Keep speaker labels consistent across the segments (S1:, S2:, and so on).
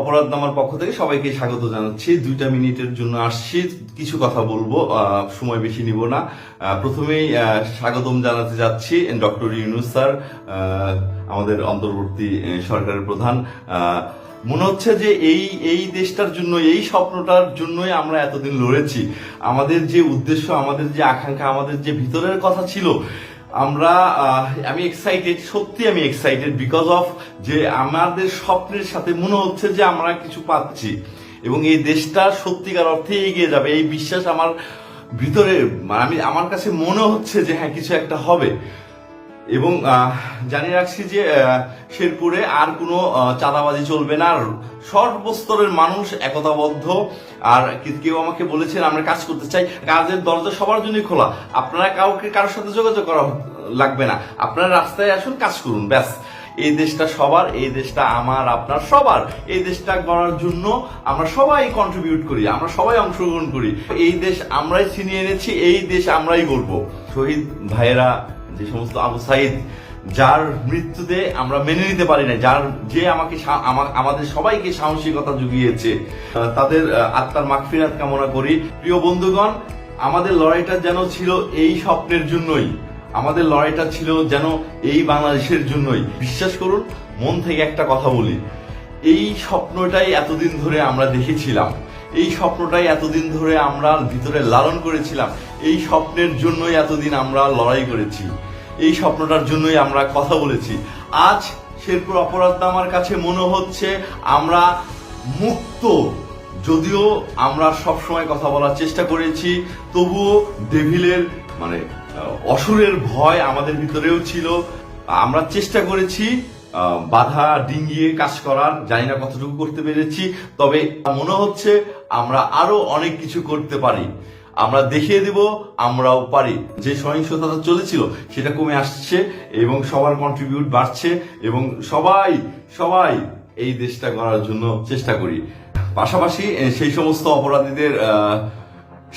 S1: অপরাধ নামার পক্ষ থেকে সবাইকে স্বাগত জানাচ্ছি। দুইটা মিনিটের জন্য আসছি। কিছু কথা বলব সময় বেশি নিব না। প্রথমেই স্বাগতম জানাতে যাচ্ছি ডক্টর ইউনুস স্যার আমাদের অন্তর্বর্তী সরকারের প্রধান। মনে হচ্ছে যে এই এই দেশটার জন্য, এই স্বপ্নটার জন্যই আমরা এতদিন লড়েছি। আমাদের যে উদ্দেশ্য, আমাদের যে আকাঙ্ক্ষা, আমাদের যে ভিতরের কথা ছিল আমরা আমি এক্সাইটেড সত্যি আমি এক্সাইটেড বিকজ অফ যে আমাদের স্বপ্নের সাথে মনে হচ্ছে যে আমরা কিছু পাচ্ছি। এবং এই দেশটা সত্যিকার অর্থে এগিয়ে যাবে। এই বিশ্বাস আমার ভিতরে মানে আমি, আমার কাছে মনে হচ্ছে যে হ্যাঁ কিছু একটা হবে। এবং জানিয়ে রাখছি যে শেরপুরে আর কোনো চাঁদাবাজি চলবে না। আর সর্বস্তরের মানুষ একতাবদ্ধ। আর কেউ আমাকে বলেছেন, আমরা কাজ করতে চাই। কাজের দরজা সবার জন্যই খোলা। আপনারা কাউকে কারোর সাথে যোগাযোগ করা লাগবে না। আপনারা রাস্তায় আসুন, কাজ করুন, ব্যাস। এই দেশটা সবার, এই দেশটা আমার, আপনার সবার। এই দেশটা গড়ার জন্য আমরা সবাই কন্ট্রিবিউট করি, আমরা সবাই অংশগ্রহণ করি। এই দেশ আমরাই ছিনিয়ে এনেছি, এই দেশ আমরাই গড়ব। শহীদ ভাইয়েরা যে সমস্ত আবু সাইদ, যার মৃত্যুতে আমরা মেনে নিতে পারি না যার যে আমাকে আমাদের সবাইকে সাহসিকতা জুগিয়েছে তাদের আত্মার মাগফিরাত কামনা করি। প্রিয় বন্ধুগণ, আমাদের লড়াইটা যেন ছিল এই স্বপ্নের জন্যই, আমাদের লড়াইটা ছিল যেন এই বাংলাদেশের জন্যই। বিশ্বাস করুন, মন থেকে একটা কথা বলি, এই স্বপ্নটাই এতদিন ধরে আমরা দেখেছিলাম। এই স্বপ্নটাই এতদিন ধরে আমরা ভিতরে লালন করেছিলাম। এই স্বপ্নের জন্যই এতদিন আমরা লড়াই করেছি। এই স্বপ্নটার জন্যই আমরা কথা বলেছি। আজ শেরপুর অপরাধ আমার কাছে মনে হচ্ছে আমরা মুক্ত। যদিও আমরা সব সময় কথা বলার চেষ্টা করেছি, তবুও ডেভিলের মানে অসুরের ভয় আমাদের ভিতরেও ছিল। আমরা চেষ্টা করেছি বাধা ডিঙ্গিয়ে কাজ করার, জানি না কতটুকু করতে পেরেছি, তবে মনে হচ্ছে আমরা আরও অনেক কিছু করতে পারি। আমরা দেখিয়ে দিব, আমরাও পারি। যে সহিংসতা চলেছিল, সেটা কমে আসছে এবং সবার কন্ট্রিবিউট বাড়ছে এবং সবাই সবাই এই দেশটা করার জন্য চেষ্টা করি। পাশাপাশি সেই সমস্ত অপরাধীদের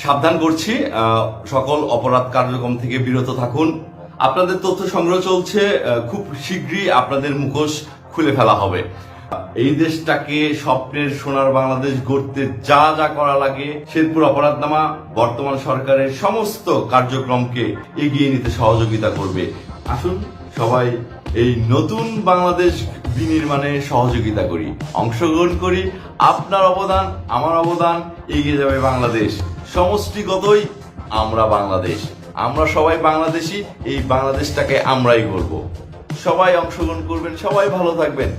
S1: সাবধান করছি। সকল অপরাধ কার্যক্রম থেকে বিরত থাকুন। আপনাদের তথ্য সংগ্রহ চলছে খুব শীঘ্রই আপনাদের মুখোশ খুলে ফেলা হবে। এই দেশটাকে স্বপ্নের সোনার বাংলাদেশ গড়তে যা যা করা লাগে, শেরপুর অপরাধনামা বর্তমান সরকারের সমস্ত কার্যক্রমকে এগিয়ে নিতে সহযোগিতা করবে। আসুন সবাই এই নতুন বাংলাদেশ বিনির্মাণে সহযোগিতা করি, অংশগ্রহণ করি, আপনার অবদান, আমার অবদান, এগিয়ে যাবে বাংলাদেশ। সমষ্টিগতই আমরা বাংলাদেশ। আমরা সবাই বাংলাদেশি এই বাংলাদেশটাকে আমরাই করব সবাই অংশগ্রহণ করবেন সবাই ভালো থাকবেন।